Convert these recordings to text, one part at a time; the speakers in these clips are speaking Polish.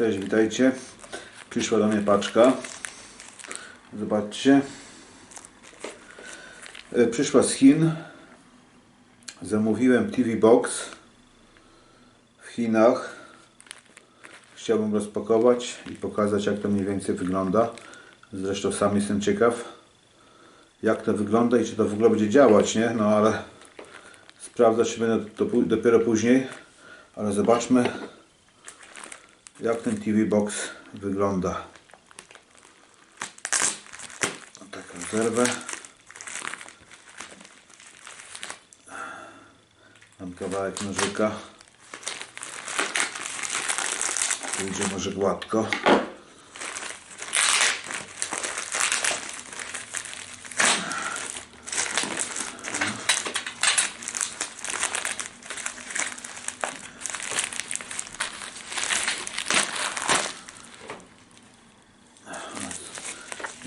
Cześć, witajcie. Przyszła do mnie paczka. Zobaczcie. E, Przyszła z Chin. Zamówiłem TV Box w Chinach. Chciałbym rozpakować i pokazać jak to mniej więcej wygląda. Zresztą sam jestem ciekaw jak to wygląda i czy to w ogóle będzie działać, nie? No ale sprawdzać będę dopiero później. Ale zobaczmy jak ten TV Box wygląda. O, taką zerwę. Mam kawałek nożyka. Pójdzie może gładko.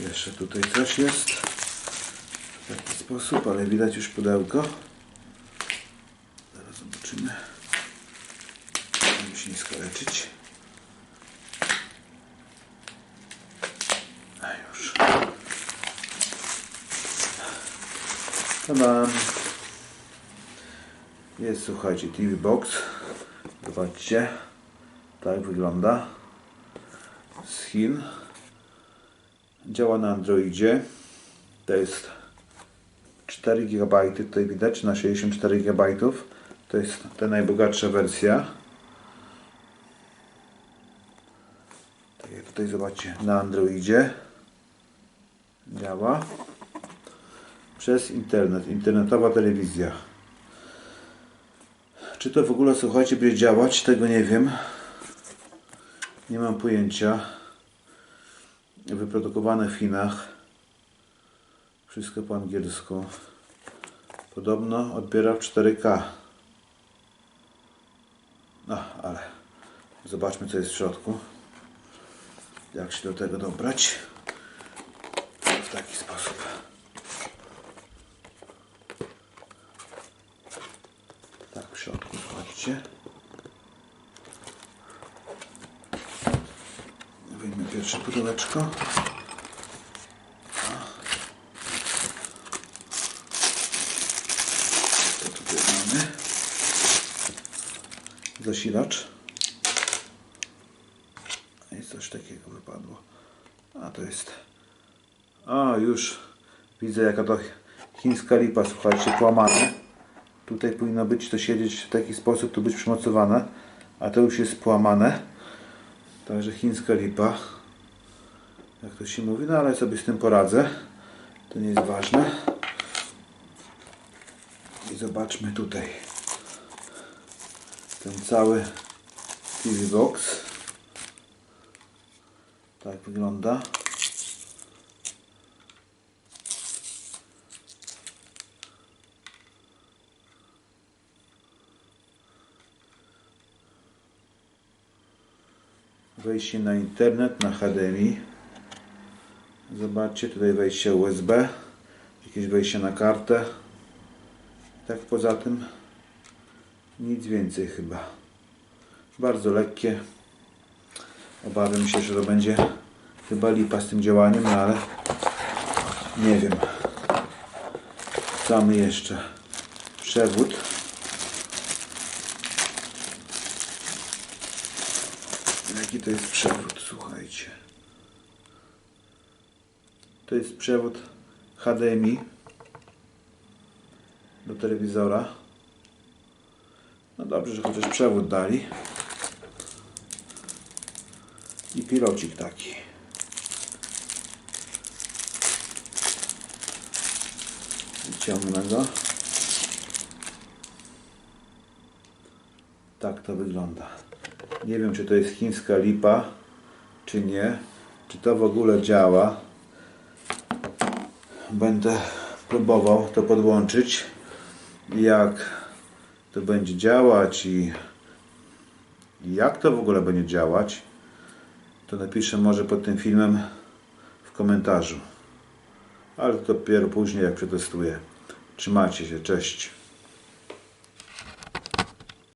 Jeszcze tutaj coś jest. W taki sposób, ale widać już pudełko. Zaraz zobaczymy. Się nie skaleczyć. A już. Tada. Jest, słuchajcie, TV Box. Zobaczcie. Tak wygląda. Z Chin. Działa na Androidzie. To jest 4 GB, tutaj widać na 64 GB. To jest ta najbogatsza wersja. Tutaj zobaczcie na Androidzie działa przez internet, internetowa telewizja. Czy to w ogóle słuchajcie będzie działać? Tego nie wiem. Nie mam pojęcia wyprodukowane w Chinach. Wszystko po angielsku. Podobno odbiera w 4K. No, ale zobaczmy co jest w środku. Jak się do tego dobrać. W taki sposób. Tak w środku, zobaczcie. Wyjmę pierwsze pudełeczko. Co tutaj mamy? Zasilacz. I coś takiego wypadło. A to jest. A już widzę jaka to chińska lipa, słuchajcie, połamane. Tutaj powinno być to siedzieć w taki sposób, tu być przymocowane, a to już jest połamane. Także chińska lipa. Jak to się mówi, no ale sobie z tym poradzę. To nie jest ważne. I zobaczmy tutaj. Ten cały TV Box. Tak wygląda. wejście na internet, na HDMI. Zobaczcie, tutaj wejście USB, jakieś wejście na kartę. Tak poza tym nic więcej chyba. Bardzo lekkie. Obawiam się, że to będzie chyba lipa z tym działaniem, no ale nie wiem. Mamy jeszcze przewód. Jaki to jest przewód, słuchajcie. To jest przewód HDMI do telewizora. No dobrze, że chociaż przewód dali. I pilocik taki. Wyciągnę go. Tak to wygląda. Nie wiem, czy to jest chińska lipa, czy nie. Czy to w ogóle działa. Będę próbował to podłączyć. Jak to będzie działać i jak to w ogóle będzie działać, to napiszę może pod tym filmem w komentarzu. Ale to dopiero później, jak przetestuję. Trzymajcie się, cześć.